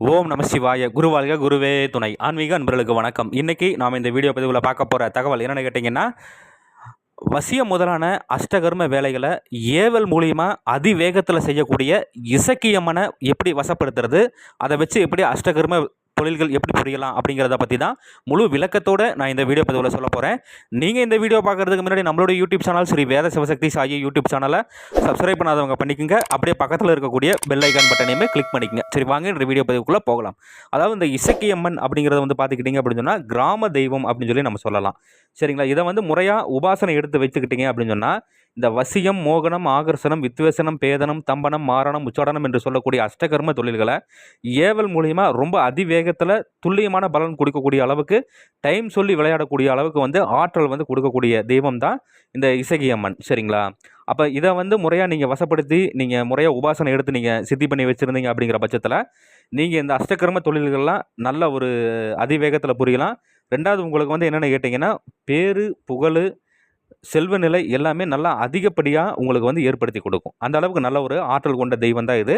ஓம் நம சிவாய குருவாழ்க குருவே துணை. ஆன்மீக அன்பர்களுக்கு வணக்கம். இன்னைக்கு நாம் இந்த வீடியோ பதிவில் பார்க்க போகிற தகவல் என்னென்னு கேட்டிங்கன்னா வசியம் முதலான அஷ்டகர்ம வேலைகளை ஏவல் மூலியமாக அதிவேகத்தில் செய்யக்கூடிய இசக்கியம்மனை எப்படி வசப்படுத்துறது அதை வச்சு எப்படி அஷ்டகர்ம தொழில்கள் எப்படி புரியலாம் அப்படிங்கிறத பற்றி தான் முழு விளக்கத்தோடு நான் இந்த வீடியோ பதிவில் சொல்ல போகிறேன் நீங்கள் இந்த வீடியோ பார்க்குறதுக்கு முன்னாடி நம்மளோட YouTube channel Sri Veda Sivasakthi Sai YouTube சேனலை சப்ஸ்கிரைப் பண்ணாதவங்க பண்ணிக்கோங்க. அப்படியே பக்கத்தில் இருக்கக்கூடிய பெல் ஐக்கான் பட்டனையுமே கிளிக் பண்ணிக்கங்க. சரி வாங்க இந்த வீடியோ பதிவுக்குள்ளே போகலாம். அதாவது இந்த இசக்கியம்மன் அப்படிங்கிறத வந்து பார்த்துக்கிட்டிங்க அப்படின்னு சொன்னால் கிராம தெய்வம் அப்படின்னு சொல்லி நம்ம சொல்லலாம். சரிங்களா? இதை வந்து முறையாக உபாசனை எடுத்து வச்சுக்கிட்டீங்க அப்படின்னு சொன்னால் இந்த வசியம் மோகனம் ஆகர்ஷணம் வித்வேசனம் பேதனம் தம்பனம் மாரணம் உச்சாடனம் என்று சொல்லக்கூடிய அஷ்டகர்ம தொழில்களை ஏவல் மூலிமா ரொம்ப அதிவேகத்தில் துல்லியமான பலன் கொடுக்கக்கூடிய அளவுக்கு டைம் சொல்லி விளையாடக்கூடிய அளவுக்கு வந்து ஆற்றல் வந்து கொடுக்கக்கூடிய தெய்வம் தான் இந்த இசகியம்மன். சரிங்களா? அப்போ இதை வந்து முறையாக நீங்கள் வசப்படுத்தி நீங்கள் முறையாக உபாசனை எடுத்து நீங்கள் சித்தி பண்ணி வச்சுருந்தீங்க அப்படிங்கிற பட்சத்தில் நீங்கள் இந்த அஷ்டகர்ம தொழில்கள்லாம் நல்ல ஒரு அதிவேகத்தில் புரியலாம். ரெண்டாவது உங்களுக்கு வந்து என்னென்னு கேட்டிங்கன்னா பேரு புகழ் செல்வ நிலை எல்லாமே நல்லா அதிகப்படியாக உங்களுக்கு வந்து ஏற்படுத்தி கொடுக்கும். அந்த அளவுக்கு நல்ல ஒரு ஆற்றல் கொண்ட தெய்வம் தான் இது.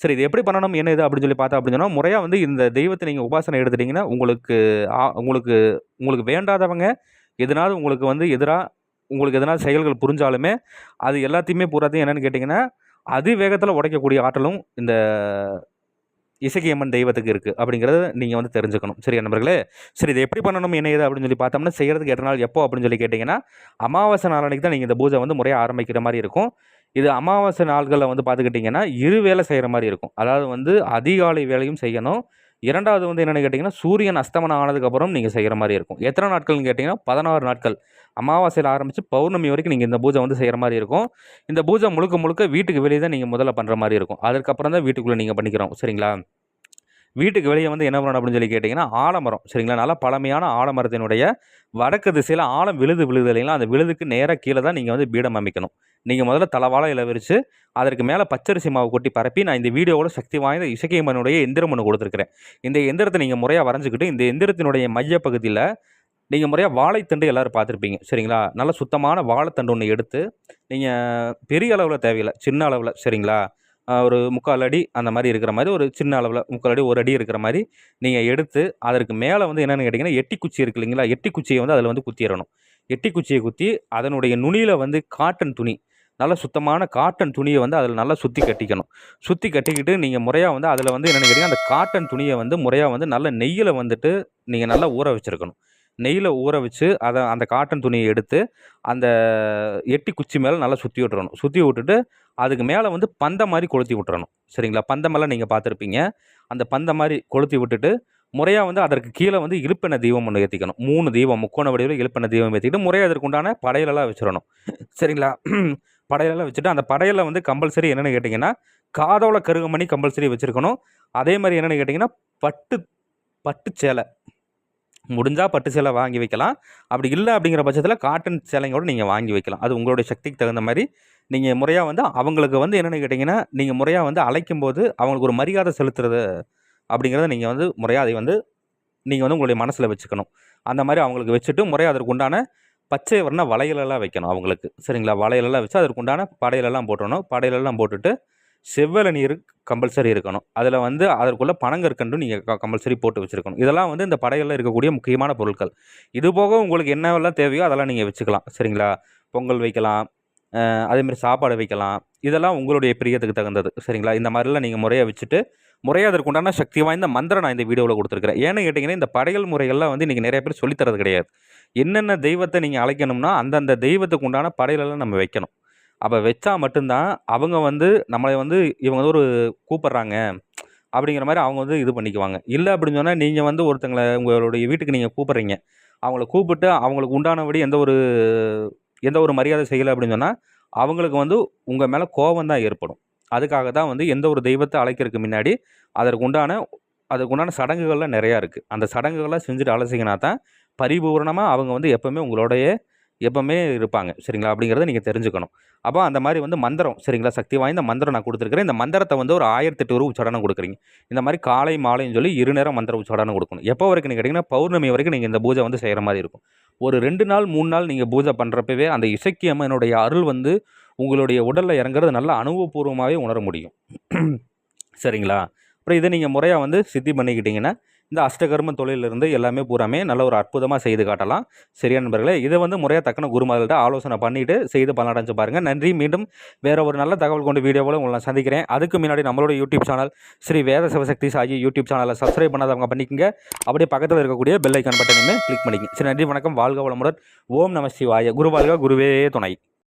சரி இது எப்படி பண்ணணும்? என்ன இது? அப்படின்னு சொல்லி பார்த்தா அப்படின்னு சொன்னால் முறையாக வந்து இந்த தெய்வத்தை நீங்கள் உபாசனை எடுத்துட்டிங்கன்னா உங்களுக்கு ஆ- உங்களுக்கு உங்களுக்கு வேண்டாதவங்க எதனாவது உங்களுக்கு வந்து எதிராக உங்களுக்கு எதனால் செயல்கள் புரிஞ்சாலுமே அது எல்லாத்தையுமே பூராத்தையும் என்னென்னு கேட்டிங்கன்னா அதிவேகத்தில் உடைக்கக்கூடிய ஆற்றலும் இந்த இசக்கியம்மன் தெய்வத்துக்கு இருக்குது அப்படிங்கிறத நீங்கள் வந்து தெரிஞ்சுக்கணும். சரியா நண்பர்களே? சரி இது எப்படி பண்ணணும் என்ன ஏது அப்படின்னு சொல்லி பார்த்தோம்னா செய்கிறதுக்கு எட்டு நாள் எப்போ அப்படின்னு சொல்லி கேட்டிங்கன்னா அமாவாசை நாளன்னைக்கு தான் நீங்கள் இந்த பூஜை வந்து முறையாக ஆரம்பிக்கிற மாதிரி இருக்கும். இது அமாவாசை நாள்களில் வந்து பார்த்துக்கிட்டிங்கன்னா இரு வேலை செய்கிற மாதிரி இருக்கும். அதாவது வந்து அதிகாலை வேலையும் செய்யணும். இரண்டாவது வந்து என்னென்னு கேட்டிங்கன்னா சூரியன் அஸ்தமனம் ஆனதுக்கப்புறம் நீங்கள் செய்கிற மாதிரி இருக்கும். எத்தனை நாட்கள்னு கேட்டிங்கன்னா பதினாறு நாட்கள். அமாவாசையில் ஆரம்பித்து பௌர்ணமி வரைக்கும் நீங்கள் இந்த பூஜை வந்து செய்கிற மாதிரி இருக்கும். இந்த பூஜை முழுக்க முழுக்க வீட்டுக்கு வெளியே தான் நீங்கள் முதல்ல பண்ணுற மாதிரி இருக்கும். அதுக்கப்புறம் தான் வீட்டுக்குள்ளே நீங்கள் பண்ணிக்கிறோம். சரிங்களா? வீட்டுக்கு வெளியே வந்து என்ன பண்ணணும் அப்படின்னு சொல்லி கேட்டிங்கன்னா ஆலமரம். சரிங்களா? நல்லா பழமையான ஆலமரத்தினுடைய வடக்கு திசையில் ஆழம் விழுது விழுது இல்லைங்களா? அந்த விழுதுக்கு நேராக கீழே தான் நீங்கள் வந்து பீடம் அமைக்கணும். நீங்கள் முதல்ல தலவாழை இலை விரித்து அதற்கு மேலே பச்சரிசி மாவு கொட்டி பரப்பி நான் இந்த வீடியோவோட சக்தி வாய்ந்த இசைக்கியம்மனுடைய எந்திரம் ஒன்று கொடுத்துருக்கிறேன். இந்த எந்திரத்தை நீங்கள் முறையாக வரைஞ்சிக்கிட்டு இந்த எந்திரத்தினுடைய மைய பகுதியில் நீங்கள் முறையாக வாழைத்தண்டு எல்லோரும் பார்த்துருப்பீங்க. சரிங்களா? நல்ல சுத்தமான வாழைத்தண்டு ஒன்று எடுத்து நீங்கள் பெரிய அளவில் தேவையில்லை சின்ன அளவில். சரிங்களா? ஒரு முக்கால் அடி அந்த மாதிரி இருக்கிற மாதிரி ஒரு சின்ன அளவில் முக்கால் அடி ஒரு அடி இருக்கிற மாதிரி நீங்கள் எடுத்து அதற்கு மேலே வந்து என்னென்னு கேட்டிங்கன்னா எட்டி குச்சி இருக்கு இல்லைங்களா? எட்டி குச்சியை வந்து அதில் வந்து குத்திடணும் எட்டி குச்சியை குத்தி அதனுடைய நுனியில் வந்து காட்டன் துணி நல்ல சுத்தமான காட்டன் துணியை வந்து அதில் நல்லா சுற்றி கட்டிக்கணும். சுற்றி கட்டிக்கிட்டு நீங்கள் முறையாக வந்து அதில் வந்து என்னென்னு கேட்டிங்கன்னா அந்த காட்டன் துணியை வந்து முறையாக வந்து நல்ல நெய்யில் வந்துட்டு நீங்கள் நல்லா ஊற வச்சுருக்கணும். நெய்யில் ஊற வச்சு அதை அந்த காட்டன் துணியை எடுத்து அந்த எட்டி குச்சி மேலே நல்லா சுற்றி விட்டுறணும். சுற்றி விட்டுட்டு அதுக்கு மேலே வந்து பந்த மாதிரி கொளுத்தி விட்டுறணும். சரிங்களா? பந்தமெல்லாம் நீங்கள் பார்த்துருப்பீங்க. அந்த பந்த மாதிரி கொளுத்தி விட்டுட்டு முறையாக வந்து அதற்கு கீழே வந்து இருப்பெண்ண தீபம் ஒன்று ஏற்றிக்கணும் மூணு தீபம் முக்கோண வடிவில் இருப்பெண்ண தீபம் ஏற்றிக்கிட்டு முறையாக அதற்குண்டான படையிலெல்லாம் படையலெல்லாம் வச்சிடணும். சரிங்களா? படையிலெல்லாம் வச்சுட்டு அந்த படையில் வந்து கம்பல்சரி என்னென்னு கேட்டிங்கன்னா காதோல கருகமணி கம்பல்சரி வச்சுருக்கணும். அதே மாதிரி என்னென்னு கேட்டிங்கன்னா பட்டு பட்டு சேலை. முடிஞ்சால் பட்டு சேலை வாங்கி வைக்கலாம். அப்படி இல்லை அப்படிங்கிற பட்சத்தில் காட்டன் சேலைங்களோட நீங்கள் வாங்கி வைக்கலாம். அது உங்களுடைய சக்திக்கு தகுந்த மாதிரி நீங்கள் முறையாக வந்து அவங்களுக்கு வந்து என்னென்னு கேட்டிங்கன்னா நீங்கள் முறையாக வந்து அழைக்கும் போது அவங்களுக்கு ஒரு மரியாதை செலுத்துறது அப்படிங்கிறத நீங்கள் வந்து முறையாக அதை வந்து நீங்கள் வந்து உங்களுடைய மனசில் வச்சுக்கணும். அந்த மாதிரி அவங்களுக்கு வச்சுட்டு முறையாக அதற்கு உண்டான பச்சை வர்ண வளையலெல்லாம் வைக்கணும் அவங்களுக்கு. சரிங்களா? வளையலெல்லாம் வச்சு அதற்கு உண்டான படையிலெல்லாம் போட்டுறணும். படையிலெல்லாம் போட்டுட்டு செவ்வல நீர் கம்பல்சரி இருக்கணும். அதில் வந்து அதற்குள்ளே பனங்கற்கண்டு நீங்கள் கம்பல்சரி போட்டு வச்சுருக்கணும். இதெல்லாம் வந்து இந்த படையலில் இருக்கக்கூடிய முக்கியமான பொருட்கள். இது போக உங்களுக்கு என்னவெல்லாம் தேவையோ அதெல்லாம் நீங்கள் வச்சுக்கலாம். சரிங்களா? பொங்கல் வைக்கலாம். அதேமாதிரி சாப்பாடு வைக்கலாம். இதெல்லாம் உங்களுடைய பிரியத்துக்கு தகுந்தது. சரிங்களா? இந்த மாதிரிலாம் நீங்கள் முறையாக வச்சுட்டு முறையாக அதற்கு உண்டான சக்தி வாய்ந்த மந்திரம் நான் இந்த வீடியோவில் கொடுத்துருக்கிறேன். ஏன்னு கேட்டிங்கன்னா இந்த படையல் முறைகள்லாம் வந்து இன்றைக்கி நிறைய பேர் சொல்லித்தரது கிடையாது. என்னென்ன தெய்வத்தை நீங்கள் அழைக்கணும்னா அந்தந்த தெய்வத்துக்கு உண்டான படையலெல்லாம் நம்ம வைக்கணும். அப்போ வச்சா மட்டும்தான் அவங்க வந்து நம்மளை வந்து இவங்க வந்து ஒரு கூப்பிட்றாங்க அப்படிங்கிற மாதிரி அவங்க வந்து இது பண்ணிக்குவாங்க. இல்லை அப்படின்னு சொன்னால் நீங்கள் வந்து ஒருத்தங்களை உங்களுடைய வீட்டுக்கு நீங்கள் கூப்பிட்றீங்க. அவங்கள கூப்பிட்டு அவங்களுக்கு உண்டானபடி எந்த ஒரு எந்த ஒரு மரியாதை செய்யலை அப்படின்னு சொன்னால் அவங்களுக்கு வந்து உங்கள் மேலே கோபம் தான் ஏற்படும். அதுக்காக தான் வந்து எந்த ஒரு தெய்வத்தை அழைக்கிறதுக்கு முன்னாடி அதற்கு உண்டான அதுக்கு உண்டான சடங்குகள்லாம் நிறையா இருக்குது அந்த சடங்குகள்லாம் செஞ்சுட்டு அலசிங்கன்னா தான் பரிபூரணமாக அவங்க வந்து எப்போவுமே உங்களுடைய எப்போவுமே இருப்பாங்க. சரிங்களா? அப்படிங்கிறத நீங்கள் தெரிஞ்சுக்கணும். அப்போ அந்த மாதிரி வந்து மந்திரம் சரிங்களா? சக்தி வாய்ந்த மந்திரம் நான் கொடுத்துருக்கிறேன். இந்த மந்திரத்தை வந்து ஒரு ஆயிரத்தெட்டு ரூபா உச்சாடனம் கொடுக்குறீங்க. இந்த மாதிரி காலை மாலைன்னு சொல்லி இரு நேரம் மந்திர உச்சாடனம் கொடுக்கணும். எப்போ வரைக்கும் நீங்கள் கேட்டிங்கன்னா பௌர்ணமி வரைக்கும் நீங்கள் இந்த பூஜை வந்து செய்கிற மாதிரி இருக்கும். ஒரு ரெண்டு நாள் மூணு நாள் நீங்கள் பூஜை பண்ணுறப்பவே அந்த இசக்கி அம்மனுடைய அருள் வந்து உங்களுடைய உடலில் இறங்குறது நல்லா அனுபவபூர்வமாகவே உணர முடியும். சரிங்களா? அப்புறம் இதை நீங்கள் முறையாக வந்து சித்தி பண்ணிக்கிட்டிங்கன்னா இந்த அஷ்டகர்ம தொழிலிருந்து எல்லாமே பூராமே நல்ல ஒரு அற்புதமாக செய்து காட்டலாம். சரியா நண்பர்களே இதை வந்து முறையாக தக்கன குருமார்கள்ட்ட ஆலோசனை பண்ணிவிட்டு செய்து பலனடைஞ்சு பாருங்கள் நன்றி. மீண்டும் வேறு ஒரு நல்ல தகவல் கொண்டு வீடியோவில் உங்களை சந்திக்கிறேன். அதுக்கு முன்னாடி நம்மளோட YouTube channel Sri Veda Sivasakthi Sai YouTube சேனலை சப்ஸ்கிரைப் பண்ணாதவங்க பண்ணிக்கங்க. அப்படியே பக்கத்தில் இருக்கக்கூடிய பெல் ஐக்கான் பட்டனையுமே கிளிக் பண்ணிக்கங்க. சரி நன்றி. வணக்கம். வாழ்க வளமுடன். ஓம் நம சிவாய. குருவாழ்க குருவே துணை.